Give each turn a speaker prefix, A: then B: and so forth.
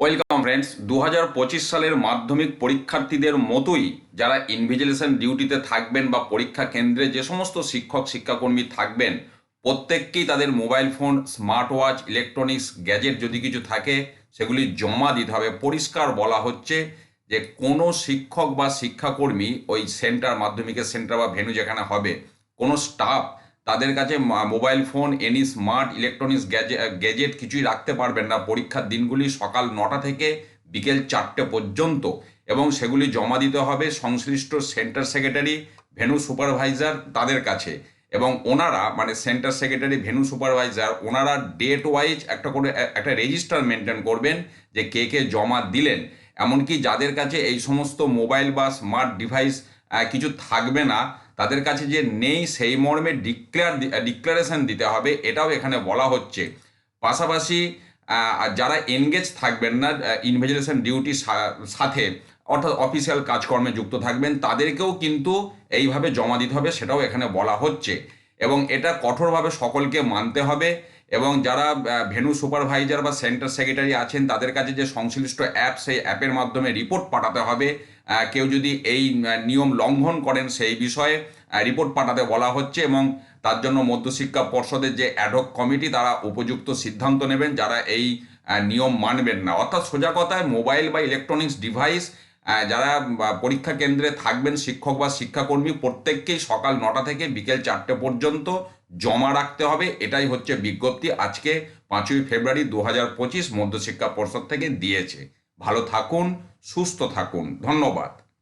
A: Welcome friends দু হাজার পঁচিশ সালের মাধ্যমিক পরীক্ষার্থীদের মতোই যারা ইনভিজিলেশন ডিউটিতে থাকবেন বা পরীক্ষা কেন্দ্রে যে সমস্ত শিক্ষক, শিক্ষাকর্মী থাকবেন, প্রত্যেককেই তাদের mobile phone smart watch electronics, gadget যদি কিছু থাকে, সেগুলি জমা দিতে হবে। পরিষ্কার বলা হচ্ছে যে কোনো শিক্ষক বা শিক্ষাকর্মী ওই সেন্টার, মাধ্যমিকের সেন্টার বা ভেনু যেখানে হবে, কোনো স্টাফ তাদের কাছে mobile phone, any smart electronics gadget কিছুই রাখতে পারবেন না। পরীক্ষার দিনগুলি সকাল নটা থেকে বিকেল চারটে পর্যন্ত এবং সেগুলি জমা দিতে হবে সংশ্লিষ্ট সেন্টার সেক্রেটারি, ভেনু সুপারভাইজার তাদের কাছে। এবং ওনারা মানে সেন্টার সেক্রেটারি, ভেনু সুপারভাইজার, ওনারা ডেট ওয়াইজ একটা করে একটা রেজিস্টার মেনটেন করবেন যে কে কে জমা দিলেন। এমনকি যাদের কাছে এই সমস্ত মোবাইল বা স্মার্ট ডিভাইস কিছু থাকবে না, তাদের কাছে যে নেই সেই মর্মে ডিক্লেয়ার ডিক্লারেশন দিতে হবে, এটাও এখানে বলা হচ্ছে। পাশাপাশি যারা এনগেজ থাকবেন না ইনভেজিলেশন ডিউটি সাথে, অর্থাৎ অফিসিয়াল কাজকর্মে যুক্ত থাকবেন, তাদেরকেও কিন্তু এইভাবে জমা দিতে হবে, সেটাও এখানে বলা হচ্ছে। এবং এটা কঠোরভাবে সকলকে মানতে হবে। এবং যারা ভেনু সুপারভাইজার বা সেন্টার সেক্রেটারি আছেন, তাদের কাছে যে সংশ্লিষ্ট অ্যাপ, সেই অ্যাপের মাধ্যমে রিপোর্ট পাঠাতে হবে। কেউ যদি এই নিয়ম লঙ্ঘন করেন, সেই বিষয়ে রিপোর্ট পাঠাতে বলা হচ্ছে এবং তার জন্য মধ্যশিক্ষা পর্ষদের যে অ্যাডহক কমিটি তারা উপযুক্ত সিদ্ধান্ত নেবেন যারা এই নিয়ম মানবেন না। অর্থাৎ সোজা কথায় মোবাইল বা ইলেকট্রনিক্স ডিভাইস যারা পরীক্ষা কেন্দ্রে থাকবেন শিক্ষক বা শিক্ষাকর্মী, প্রত্যেককেই সকাল নটা থেকে বিকেল চারটে পর্যন্ত জমা রাখতে হবে। এটাই হচ্ছে বিজ্ঞপ্তি আজকে, পাঁচই ফেব্রুয়ারি দু হাজার পঁচিশ মধ্যশিক্ষা পর্ষদ থেকে দিয়েছে। ভালো থাকুন, সুস্থ থাকুন। ধন্যবাদ।